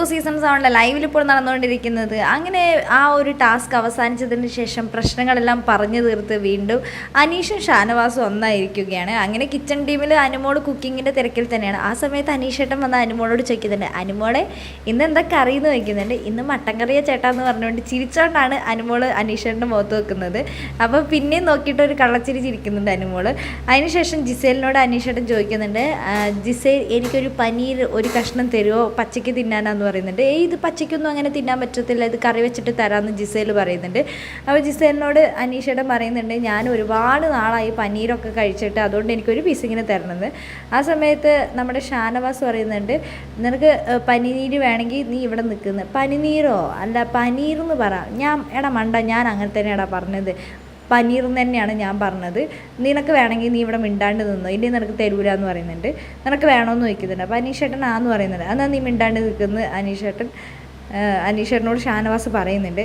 Boss seasons ആണല്ലോ ലൈവിൽ ഇപ്പോൾ നടന്നുകൊണ്ടിരിക്കുന്നത്. അങ്ങനെ ആ ഒരു ടാസ്ക് അവസാനിച്ചതിന് ശേഷം പ്രശ്നങ്ങളെല്ലാം പറഞ്ഞു തീർത്ത് വീണ്ടും അനീഷും ഷാനവാസും ഒന്നായിരിക്കുകയാണ്. അങ്ങനെ കിച്ചൺ ടീമിൽ അനുമോൾ കുക്കിങ്ങിന്റെ തിരക്കിൽ തന്നെയാണ്. ആ സമയത്ത് അനീഷേട്ടൻ വന്ന അനുമോളോട് ചോദിക്കുന്നുണ്ട് അനുമോളെ ഇന്ന് എന്താ കറി എന്ന് വയ്ക്കുന്നുണ്ട് ഇന്ന് മട്ടൻ കറിയ ചേട്ടാന്ന് പറഞ്ഞുകൊണ്ട് ചിരിച്ചോണ്ടാണ് അനുമോൾ അനീഷേട്ടന്റെ മുഖത്ത് വെക്കുന്നത്. അപ്പോൾ പിന്നെയും നോക്കിയിട്ട് ഒരു കള്ളച്ചിരി ചിരിക്കുന്നുണ്ട് അനുമോൾ. അതിനുശേഷം ജിസേലിനോട് അനീഷേട്ടൻ ചോദിക്കുന്നുണ്ട് "ആ, ജിസേൽ എനിക്കൊരു പനീർ ഒരു കഷ്ണം തരുമോ പച്ചയ്ക്ക് തിന്നാനാന്ന് പറയുന്നുണ്ട്. ഏയ് ഇത് പച്ചയ്ക്കൊന്നും അങ്ങനെ തിന്നാൻ പറ്റത്തില്ല. ഇത് കറി വെച്ചിട്ട് തരാമെന്ന് ജിസേൽ പറയുന്നുണ്ട്. അപ്പോൾ ജിസേലിനോട് അനീഷയുടെ പറയുന്നുണ്ട് ഞാൻ ഒരുപാട് നാളായി പനീരൊക്കെ കഴിച്ചിട്ട് അതുകൊണ്ട് എനിക്കൊരു പീസ് ഇങ്ങനെ തരണമെന്ന്. ആ സമയത്ത് നമ്മുടെ ഷാനവാസ് പറയുന്നുണ്ട് നിനക്ക് പനിനീര് വേണമെങ്കിൽ നീ ഇവിടെ നിൽക്കുന്നു പനിനീരോ? അല്ല പനീർ എന്ന് പറ. ഞാൻ എടാ മണ്ട ഞാൻ അങ്ങനെ തന്നെയാടാ പറഞ്ഞത്. പനീർ എന്ന് തന്നെയാണ് ഞാൻ പറഞ്ഞത്. നിനക്ക് വേണമെങ്കിൽ നീ ഇവിടെ മിണ്ടാണ്ട് നിന്നോ? ഇനി നിനക്ക് തരൂല എന്ന് പറയുന്നുണ്ട്. നിനക്ക് വേണമെന്ന് ചോദിക്കുന്നുണ്ട്. അപ്പോൾ അനീഷേട്ടൻ ആന്ന് പറയുന്നുണ്ട്. എന്നാൽ നീ മിണ്ടാണ്ട് നിൽക്കുന്നു അനീഷേട്ടൻ അനീഷ് അനീഷേട്ടനോട് ഷാനവാസ് പറയുന്നുണ്ട്.